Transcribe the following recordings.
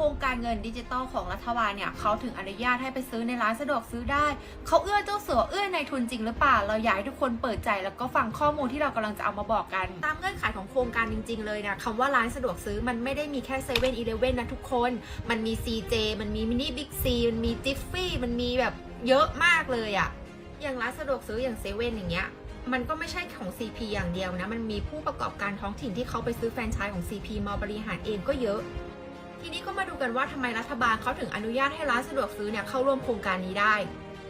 ครงการเงินดิจิตอลของรัฐบาลเนี่ยเขาถึงอนุญาตให้ไปซื้อในร้านสะดวกซื้อได้ เขาเอื้อเจ้าสัวเอื้อในทุนจริงหรือเปล่า เราอยากให้ทุกคนเปิดใจแล้วก็ฟังข้อมูลที่เรากำลังจะเอามาบอกกัน ตามเงื่อนไขของโครงการจริง ๆ เลยเนี่ยคำว่าร้านสะดวกซื้อมันไม่ได้มีแค่เซเว่นอีเลเว่นนะทุกคน มันมี CJ มันมีมินิบิ๊กซีมันมีจิฟฟี่มันมีแบบเยอะมากเลยอะอย่างร้านสะดวกซื้ออย่างเซเว่นอย่างเงี้ยมันก็ไม่ใช่ของ CP อย่างเดียวนะ มันมีผู้ประกอบการท้องถิ่นที่เขาไปซื้อแฟรนไชส์ของ CP มาบริหารเองก็เยอะ ทีนี้ก็มาดูกันว่าทำไมรัฐบาลเขาถึงอนุญาตให้ร้านสะดวกซื้อเนี่ยเข้าร่วมโครงการนี้ได้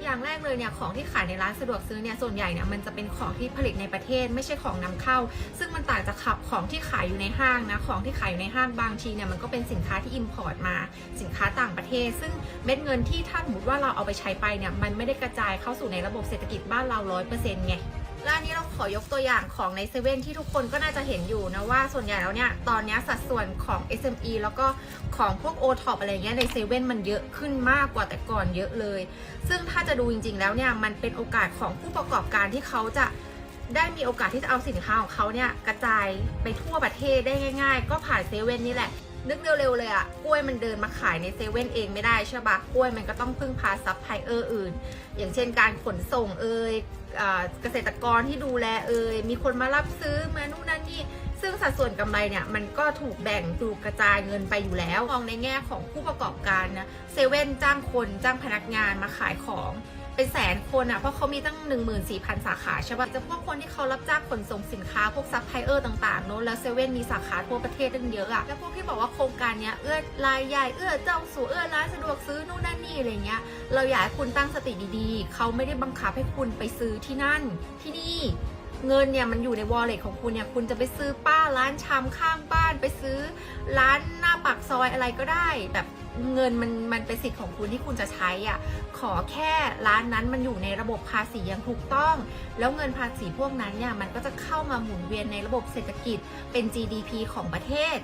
อย่างแรกเลยเนี่ยของที่ขายในร้านสะดวกซื้อเนี่ยส่วนใหญ่เนี่ยมันจะเป็นของที่ผลิตในประเทศไม่ใช่ของนำเข้า ซึ่งมันต่างจากขับของที่ขายอยู่ในห้างนะของที่ขายอยู่ในห้างบางทีเนี่ยมันก็เป็นสินค้าที่อิมพอร์ตมาสินค้าต่างประเทศ ซึ่งเม็ดเงินที่ถ้าสมมติว่าเราเอาไปใช้ไปเนี่ยมันไม่ได้กระจายเข้าสู่ในระบบเศรษฐกิจบ้านเราร้อยเปอร์เซ็นต์ไง และอันนี้เราขอยกตัวอย่างของในเซเว่นที่ทุกคนก็น่าจะเห็นอยู่นะว่าส่วนใหญ่แล้วเนี่ย ตอนนี้สัดส่วนของ SME แล้วก็ของพวก o t o p อะไรเงี้ยในเซเว่นมันเยอะขึ้นมากกว่าแต่ก่อนเยอะเลย ซึ่งถ้าจะดูจริง ๆ แล้วเนี่ย มันเป็นโอกาสของผู้ประกอบการที่เขาจะได้มีโอกาสที่จะเอาสินค้าของเขาเนี่ยกระจายไปทั่วประเทศได้ง่าย ๆ ก็ผ่านเซเว่นนี่แหละ นึกเร็วๆเลยอะกล้วยมันเดินมาขายในเซเว่นเองไม่ได้ใช่ปะกล้วยมันก็ต้องพึ่งพาซัพพลายเออร์อื่น อย่างเช่นการขนส่งเอ่ยอ่าเกษตรกรที่ดูแลเอ่ยมีคนมารับซื้อมานู่นนั่นนี่ ซึ่งสัดส่วนกำไรเนี่ยมันก็ถูกแบ่งถูกกระจายเงินไปอยู่แล้วมองในแง่ของผู้ประกอบการนะเซเว่นจ้างคนจ้างพนักงานมาขายของเป็นแสนคนอะเพราะเขามีตั้ง 14,000 สาขาใช่ปะจะพวกคนที่เขารับจ้างขนส่งสินค้าพวกซัพพลายเออร์ต่างๆเนอะแล้วเซเว่นมีสาขาทั่วประเทศตั้งเยอะอะแล้วพวกที่บอกว่าโครงการเนี้ยเอื้อรายใหญ่เอื้อเจ้าสัวเอื้อร้านสะดวกซื้อนู่นนั่นนี่อะไรเงี้ยเราอยากให้คุณตั้งสติดีๆ เขาไม่ได้บังคับให้คุณไปซื้อที่นั่นที่นี่ เงินเนี่ยมันอยู่ใน wallet ของคุณเนี่ยคุณจะไปซื้อป้าร้านชามข้างบ้านไปซื้อร้านหน้าปากซอยอะไรก็ได้แบบเงินมันมันเป็นสิทธิ์ของคุณที่คุณจะใช้อะขอแค่ร้านนั้นมันอยู่ในระบบภาษีอย่างถูกต้อง แล้วเงินภาษีพวกนั้นเนี่ยมันก็จะเข้ามาหมุนเวียนในระบบเศรษฐกิจเป็น GDP ของประเทศ